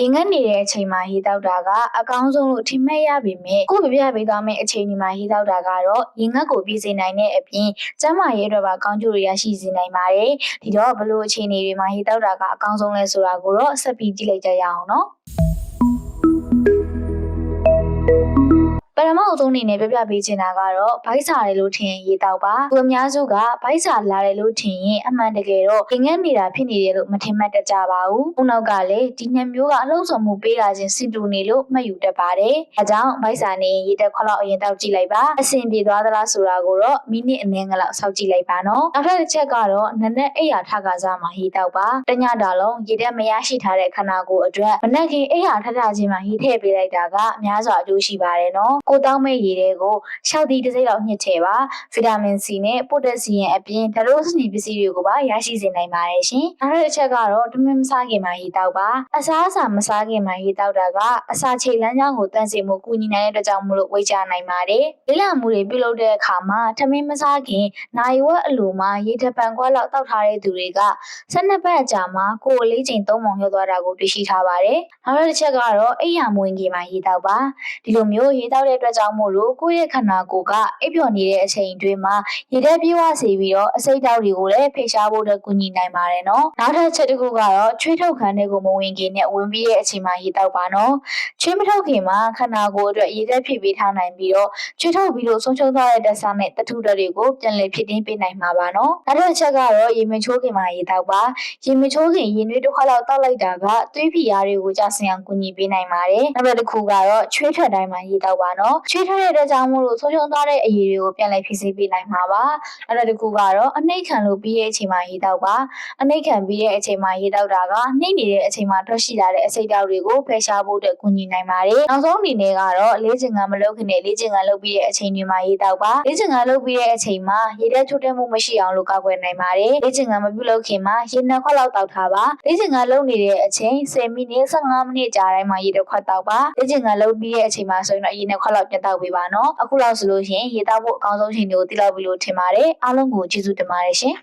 ရေငတ်နေတဲ့အချိန်မှာရေတောက်တာကအကောင်းဆုံးလို့ထင်မှတ်ရပေမဲ့ကိုပြပြပေးသွားမယ့်အချိန်ဒီမှာရေတောက်တာကတော့ရေငတ်ကိုပြည်စေနိုင်တဲ့အပြင်ကျန်းမာရေးအတွက်ပါကောင်းကျိုးတွေရရှိစေနိုင်ပါတယ်ဒီတော့ဘလို့အခြေအနေတွေမှာရေတောက်တာကအကောင်းဆုံးလဲဆိုတာကိုတော့ဆက်ပြီးကြည့်လိုက်ကြရအောင်နော် ပထမအဆုံးအနေနဲ့ပြပြပေးချင်တာကတော့ဘိုက်စာတယ်လို့ထင်ရင်ရေတောက်ပါသူအများစုကဘိုက်စာလာတယ်လို့ထင်ရင်အမှန်တကယ်တော့ငငတ်နေတာဖြစ်နေတယ်လို့မထင်မှတ်တတ်ကြပါဘူး။ခုနောက်ကလည်းဒီနှစ်မျိုးကအလုံးစုံမှုပေးတာချင်းစင်တူနေလို့မှတ်ယူတတ်ပါတယ်။အဲကြောင့်ဘိုက်စာနေရင်ရေတက်ခွက်လောက်အရင်တောက်ကြည့်လိုက်ပါ။အဆင်ပြေသွားသလားဆိုတာကိုတော့မိနစ်အနည်းငယ်လောက်စောင့်ကြည့်လိုက်ပါနော်။နောက်ထပ်တစ်ချက်ကတော့နနက်အိယာထကစားမှာရေတောက်ပါ။တညတာလုံးရေတက်မရရှိထားတဲ့ခန္ဓာကိုယ်အတွက်မနက်ခင်းအိယာထထချင်းမှာရေထည့်ပေးလိုက်တာကအများစွာအကျိုးရှိပါတယ်နော်။ကိုတောင်းမဲ့ရေတွေကိုရှောက်သီးတစ်စိမ့်လောက်ညှစ်ထည့်ပါ။ဗီတာမင် C နဲ့ပိုတက်ဆီယမ်အပြင်ဓာတ်ရိုးစနီပစ္စည်းတွေကိုပါရရှိစေနိုင်ပါတယ်ရှင်။နောက်တစ်ချက်ကတော့တမင်မစားခင်မှာရေတောက်ပါ။အစားအစာမစားခင်မှာရေတောက်တာကအစာချိတ်လမ်းကြောင်းကိုတန့်စေမှုကူညီနိုင်တဲ့အတွက်ကြောင့်မလို့ဝေးကြနိုင်ပါတယ်။လေ့လာမှုတွေပြုလုပ်တဲ့အခါမှာတမင်မစားခင်နိုင်ဝက်အလိုမှာရေထပန်ခွက်လောက်တောက်ထားတဲ့သူတွေက12ပတ်အကြာမှာကိုယ်အလေးချိန်3ပုံရောက်သွားတာကိုတွေ့ရှိထားပါတယ်။နောက်တစ်ချက်ကတော့အိယာမွေးခင်မှာရေတောက်ပါ။ဒီလိုမျိုးရေတောက်တဲ့အတွက်ကြောင့်မို့လို့ကိုယ့်ရဲ့ခန္ဓာကိုယ်ကအိပ်ပျော်နေတဲ့အချိန်အတွင်းမှာရေထဲပြေးဝစေပြီးတော့အစိတ်ဓာတ်တွေကိုလည်းဖိရှားဖို့အတွက်ကူညီနိုင်ပါတယ်နော်။နောက်ထပ်ချက်တစ်ခုကတော့ချွေးထုတ်ခန်းတွေကိုမဝင်ခင်နဲ့ဝင်ပြီးတဲ့အချိန်မှာရေတောက်ပါနော်။ချွေးမထုတ်ခင်မှာခန္ဓာကိုယ်အတွက်ရေသက်ဖြစ်ပေးထားနိုင်ပြီးတော့ချွေးထုတ်ပြီးလို့ဆုံးရှုံးသွားတဲ့တက်ဆာနဲ့တထုဓာတ်တွေကိုပြန်လည်ဖြစ်တင်းပေးနိုင်မှာပါနော်။နောက်ထပ်ချက်ကတော့ရေမချိုးခင်မှာရေတောက်ပါ။ရေမချိုးခင်ရေနွေးတစ်ခွက်လောက်တောက်လိုက်တာကသွေးဖိအားတွေကိုကျဆင်းအောင်ကူညီပေးနိုင်ပါတယ်။နောက်တစ်ခုကတော့ချွေးထွက်တိုင်းမှာရေတောက်ပါနော်။ချွေးထွက်တဲ့အတွက်ကြောင့်မို့လို့ဆုံးရှုံးသွားတဲ့အရည်တွေကိုပြန်လည်ဖြည့်ဆည်းပေးနိုင်မှာပါ။နောက်တစ်ခုကတော့အနှိမ့်ခံလို့ပြီးတဲ့အချိန်မှာရေတောက်ပါ။အနှိမ့်ခံပြီးတဲ့အချိန်မှာရေတောက်တာကနှိမ့်နေတဲ့အချိန်မှာထွက်ရှိလာတဲ့အစိတ်ဓာတ်တွေကိုဖယ်ရှားဖို့အတွက်ကူညီနိုင်ပါတယ်။နောက်ဆုံးအနေနဲ့ကတော့လေးချင်ကမလုပ်ခင်နဲ့လေးချင်ကလုပ်ပြီးတဲ့အချိန်တွေမှာရေတောက်ပါ။လေးချင်ကလုပ်ပြီးတဲ့အချိန်မှာရေထဲချိုးတက်မှုမရှိအောင်လို့ကာကွယ်နိုင်ပါတယ်။လေးချင်ကမပြုလုပ်ခင်မှာရေနှစ်ခွက်လောက်တောက်ထားပါ။လေးချင်ကလုပ်နေတဲ့အချိန်10မိနစ်15မိနစ်ကြာတိုင်းမှာရေတစ်ခွက်တောက်ပါ။လေးချင်ကလုပ်ပြီးတဲ့အချိန်မှာဆိုရင်တော့ရေနှစ်ခွက်လောက်ပြန်တောက်ပေးပါနော်။အခုလောက်ဆိုလို့ရှိရင်ရေတောက်ဖို့အကောင်းဆုံးချိန်တွေကိုသိလောက်ပြီလို့ထင်ပါတယ်အားလုံးကိုကျေးဇူးတင်ပါတယ်ရှင်